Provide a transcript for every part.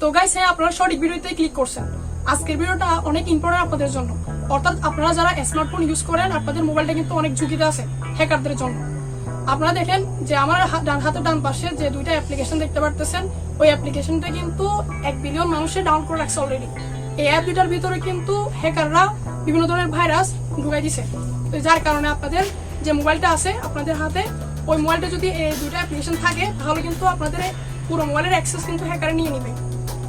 তো গাইস হ্যাঁ আপনারা সঠিক ভিডিওতে ক্লিক করছেন। আজকের ভিডিওটা অনেক ইম্পর্টেন্ট আপনাদের জন্য। অর্থাৎ আপনারা যারা স্মার্টফোন ইউজ করেন, আপনাদের মোবাইলটা কিন্তু অনেক ঝুঁকিতে আছে হ্যাকারদের জন্য। আপনারা দেখেন যে আমার ডান হাতের ডান পাশে যে দুইটা অ্যাপ্লিকেশন দেখতে পারতেছেন, ওই অ্যাপ্লিকেশনটা কিন্তু এক বিলিয়ন মানুষের ডাউন করে রাখছে অলরেডি এই অ্যাপ দুটার ভিতরে কিন্তু হ্যাকাররা বিভিন্ন ধরনের ভাইরাস ঢুকাই দিছে। তো যার কারণে আপনাদের যে মোবাইলটা আছে আপনাদের হাতে, ওই মোবাইলটা যদি এই দুটো অ্যাপ্লিকেশন থাকে, তাহলে কিন্তু আপনাদের পুরো মোবাইলের অ্যাক্সেস কিন্তু হ্যাকারে নিয়ে নেবে।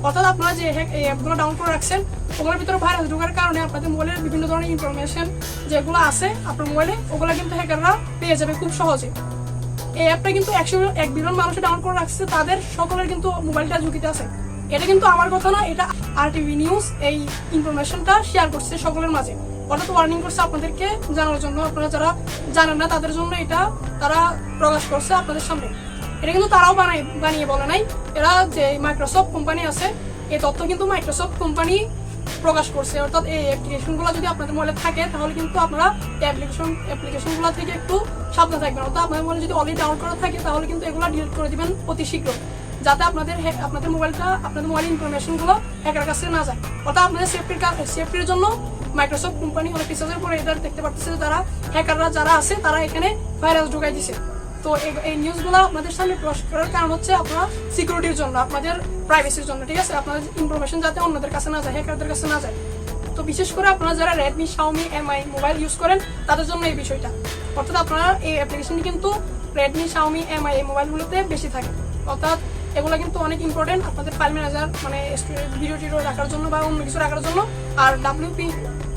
অর্থাৎ আপনারা যে hack- এই অ্যাপগুলো ডাউন করে রাখছেন, ওগুলোর ভিতরে ভাইরাস ঢোকার কারণে আপনাদের মোবাইলের বিভিন্ন ধরনের ইনফরমেশন যেগুলো আছে আপনার মোবাইলে ওগুলো কিন্তু হ্যাকাররা পেয়ে যাবে খুব সহজে। এই অ্যাপটা কিন্তু একশো এক বিলিয়ন মানুষের ডাউন করে রাখছে, তাদের সকলের কিন্তু মোবাইলটা ঝুঁকিতে আছে। এটা কিন্তু আমার কথা না, এটা আর টিভি নিউজ এই ইনফরমেশনটা শেয়ার করছে সকলের মাঝে। অর্থাৎ ওয়ার্নিং করছে আপনাদেরকে জানার জন্য, আপনারা যারা জানেন না, তাদের জন্য এটা তারা প্রকাশ করছে আপনাদের সামনে। এটা কিন্তু তারাও বানাই বানিয়ে বলে নাই। এরা যে মাইক্রোসফট কোম্পানি আছে এই তথ্য কিন্তু মাইক্রোসফট কোম্পানি প্রকাশ করছে। অর্থাৎ এই অ্যাপ্লিকেশনগুলো যদি আপনাদের মোবাইলে থাকে, তাহলে কিন্তু আপনারা অ্যাপ্লিকেশন অ্যাপ্লিকেশনগুলো থেকে একটু সাবধান থাকবেন। অর্থাৎ আপনাদের মোবাইলে যদি অলরেডি ডাউন করা থাকে, তাহলে কিন্তু এগুলো ডিলিট করে দিবেন অতি শীঘ্র যাতে আপনাদের আপনাদের মোবাইলটা, আপনাদের মোবাইল ইনফরমেশনগুলো হ্যাকার কাছে না যায়। অর্থাৎ আপনাদের সেফটির সেফটির জন্য মাইক্রোসফট কোম্পানি অনেক রিসার্চের পরে এটা দেখতে পারতেছে যে তারা হ্যাকাররা যারা আছে, তারা এখানে ভাইরাস ঢুকাই দিছে। তো এই- নিউজগুলো আপনাদের সামনে প্রকাশ করার কারণ হচ্ছে আপনার সিকিউরিটির জন্য, আপনাদের প্রাইভেসির জন্য, ঠিক আছে? আপনাদের ইনফরমেশন যাতে অন্যদের কাছে না যায় হ্যাকারদের কাছে না যায়। তো বিশেষ করে আপনারা যারা Redmi Xiaomi Mi mobile use করেন, তাদের জন্য এই বিষয়টা। অর্থাৎ আপনারা এই অ্যাপ্লিকেশনটি কিন্তু রেডমি শাওমি এমআই এই মোবাইলগুলোতে বেশি থাকে। অর্থাৎ এগুলো কিন্তু অনেক ইম্পর্টেন্ট আপনাদের ফাইল ম্যানেজার মানে ভিডিও টিডিও রাখার জন্য বা অন্য কিছু রাখার জন্য। আর ডাব্লিউপি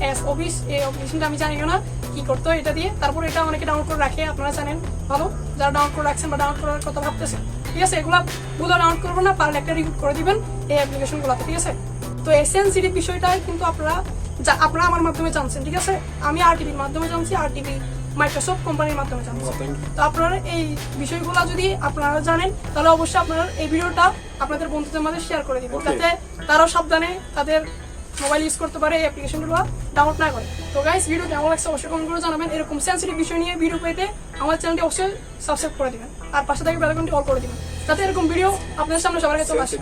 এস অফিস এই অ্যাপ্লিকেশনটা আমি জানি না। কি করতে হয় এটা দিয়ে। তারপর এটা অনেকে ডাউনলোড করে রাখে আপনারা জানেন ভালো। যারা ডাউনলোড করে রাখছেন বা ডাউনলোড করার কথা ভাবতেছেন ঠিক আছে এগুলো বুধা ডাউনলোড করবেন না পারলে একটা রিপোর্ট করে দিবেন এই অ্যাপ্লিকেশনগুলোতে ঠিক আছে? তো এসএনসিডি বিষয়টা কিন্তু আপনারা যা আপনারা আমার মাধ্যমে জানছেন ঠিক আছে? আমি আর টিভির মাধ্যমে জানছি আর টিভি মাইক্রোসফট কোম্পানির মাধ্যমে জানছি। তো আপনারা এই বিষয়গুলো যদি আপনারা জানেন তাহলে অবশ্যই আপনারা এই ভিডিওটা আপনাদের বন্ধুদের মাঝে শেয়ার করে দিবেন যাতে তারাও সাবধানে তাদের মোবাইল ইউজ করতে পারে, এই অ্যাপ্লিকেশনগুলো ডাউনলোড না করে। তো গাইস ভিডিও কেমন লাগছে অবশ্যই কমেন্ট করে জানাবেন। এরকম সেন্সিটিভ বিষয় নিয়ে ভিডিও পেতে আমার চ্যানেলটি অবশ্যই সাবস্ক্রাইব করে দিবেন। আর পাশে থেকে বেলাকনটি অল করে দিবেন। যাতে এরকম ভিডিও আপনাদের সামনে সবার কাছে চলে আসে।